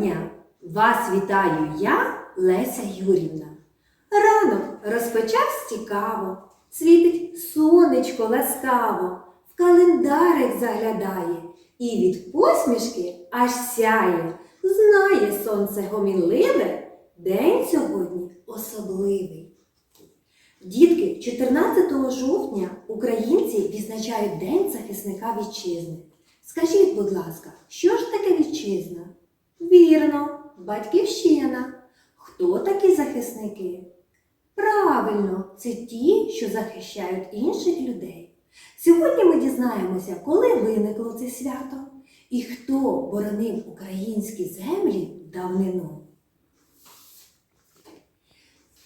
дня! Вас вітаю я, Леся Юрівна. Ранок розпочався цікаво, світить сонечко ласкаво, в календарик заглядає і від посмішки аж сяє. Знає сонце гомінливе, день сьогодні особливий. Дітки, 14 жовтня українці відзначають День захисника вітчизни. Скажіть, будь ласка, що ж таке вітчизна? Вірно, батьківщина. Хто такі захисники? Правильно, це ті, що захищають інших людей. Сьогодні ми дізнаємося, коли виникло це свято і хто боронив українські землі давнину.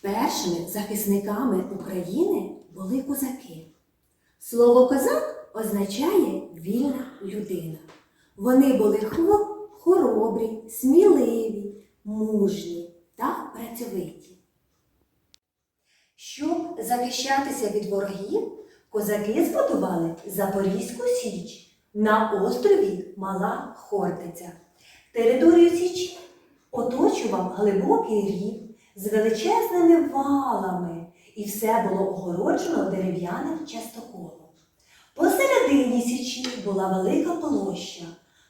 Першими захисниками України були козаки. Слово козак означає вільна людина. Вони були хво- хоробрі, сміливі, мужні та працьовиті. Щоб захищатися від ворогів, козаки збудували Запорізьку Січ на острові Мала Хортиця. Територію Січі оточував глибокий рів з величезними валами, і все було огороджено дерев'яним частоколом. Посередині січі була велика площа.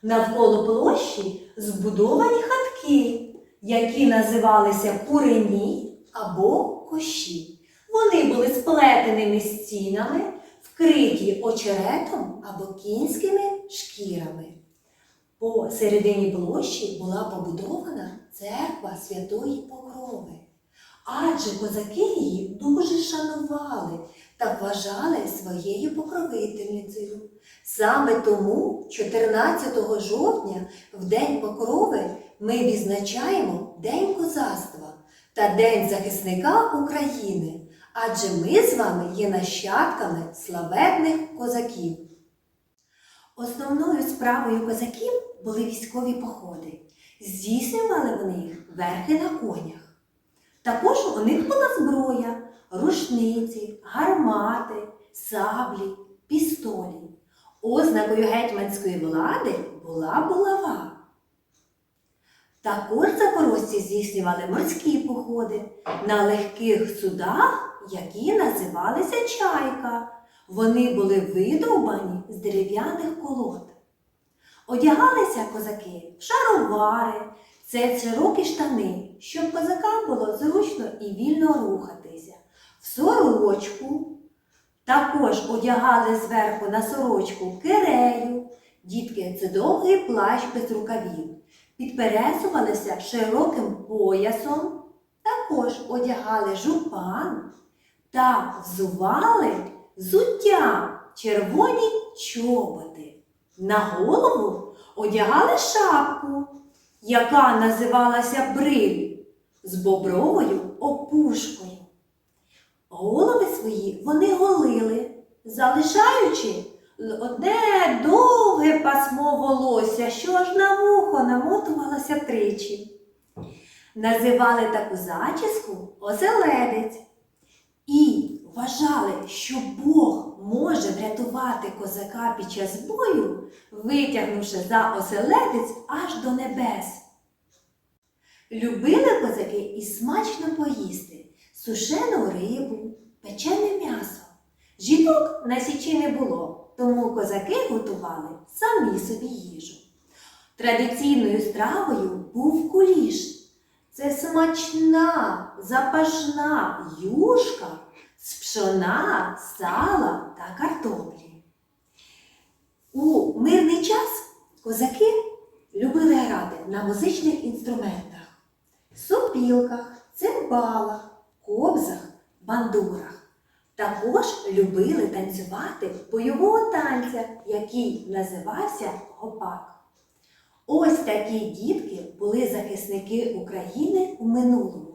Навколо площі збудовані хатки, які називалися курені або кощі. Вони були сплетеними стінами, вкриті очеретом або кінськими шкірами. По середині площі була побудована церква Святої Покрови. Адже козаки її дуже шанували та вважали своєю покровительницею. Саме тому 14 жовтня, в День Покрови, ми відзначаємо День козацтва та День захисника України, адже ми з вами є нащадками славетних козаків. Основною справою козаків були військові походи. Здійснювали вони їх верхи на конях. Також у них була зброя, рушниці, гармати, саблі, пістолі. Ознакою гетьманської влади була булава. Також запорожці здійснювали морські походи на легких судах, які називалися чайка. Вони були видовбані з дерев'яних колод. Одягалися козаки в шаровари, це широкі штани, щоб козакам було зручно і вільно рухатися. Сорочку також одягали зверху на сорочку кирею. Дітки, це довгий плащ без рукавів. Підпересувалися широким поясом, також одягали жупан та взували взуття червоні чоботи. На голову одягали шапку, яка називалася бриль з бобровою опушкою. Голови свої вони голили, залишаючи одне довге пасмо волосся, що аж на вухо намотувалося тричі. Називали таку зачіску оселедець і вважали, що Бог може врятувати козака під час бою, витягнувши за оселедець аж до небес. Любили козаки і смачно поїсти сушену рибу, печене м'ясо. Жінок на січі не було, тому козаки готували самі собі їжу. Традиційною стравою був куліш. Це смачна, запашна юшка з пшона, сала та картоплі. У мирний час козаки любили грати на музичних інструментах, сопілках, цимбалах, кобзах, бандурах. Також любили танцювати бойового танця, який називався гопак. Ось такі дітки були захисники України у минулому.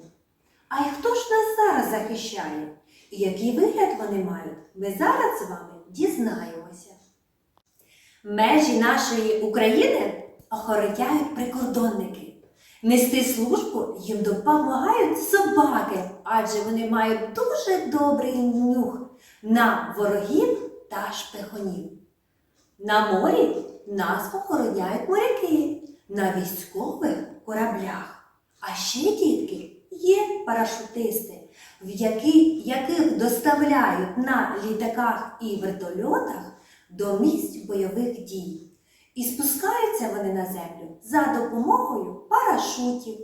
А й хто ж нас зараз захищає? І який вигляд вони мають, ми зараз з вами дізнаємося. Межі нашої України охороняють прикордонники. Нести службу їм допомагають собаки, адже вони мають дуже добрий нюх на ворогів та шпихунів. На морі нас охороняють моряки, на військових кораблях. А ще, дітки, є парашутисти, в які, яких доставляють на літаках і вертольотах до місць бойових дій. І спускаються вони на землю за допомогою парашутів.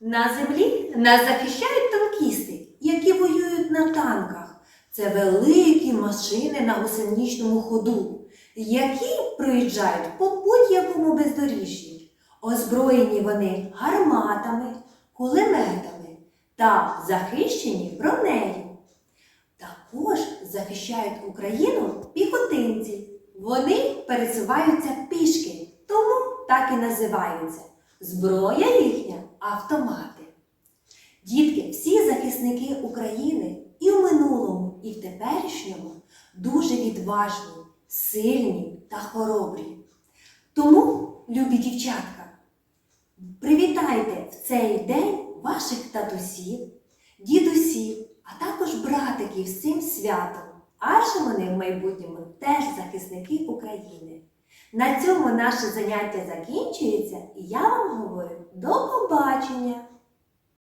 На землі нас захищають танкісти, які воюють на танках. Це великі машини на гусеничному ходу, які проїжджають по будь-якому бездоріжжі. Озброєні вони гарматами, кулеметами та захищені бронею. Також захищають Україну піхотинці. Вони пересуваються пішки, тому так і називаються. Зброя їхня автомати. Дітки, всі захисники України і в минулому, і в теперішньому дуже відважні, сильні та хоробрі. Тому, любі дівчатка, привітайте в цей день ваших татусів, дідусів, а також братиків з цим святом, адже вони в майбутньому теж захисники України. На цьому наше заняття закінчується, і я вам говорю до побачення!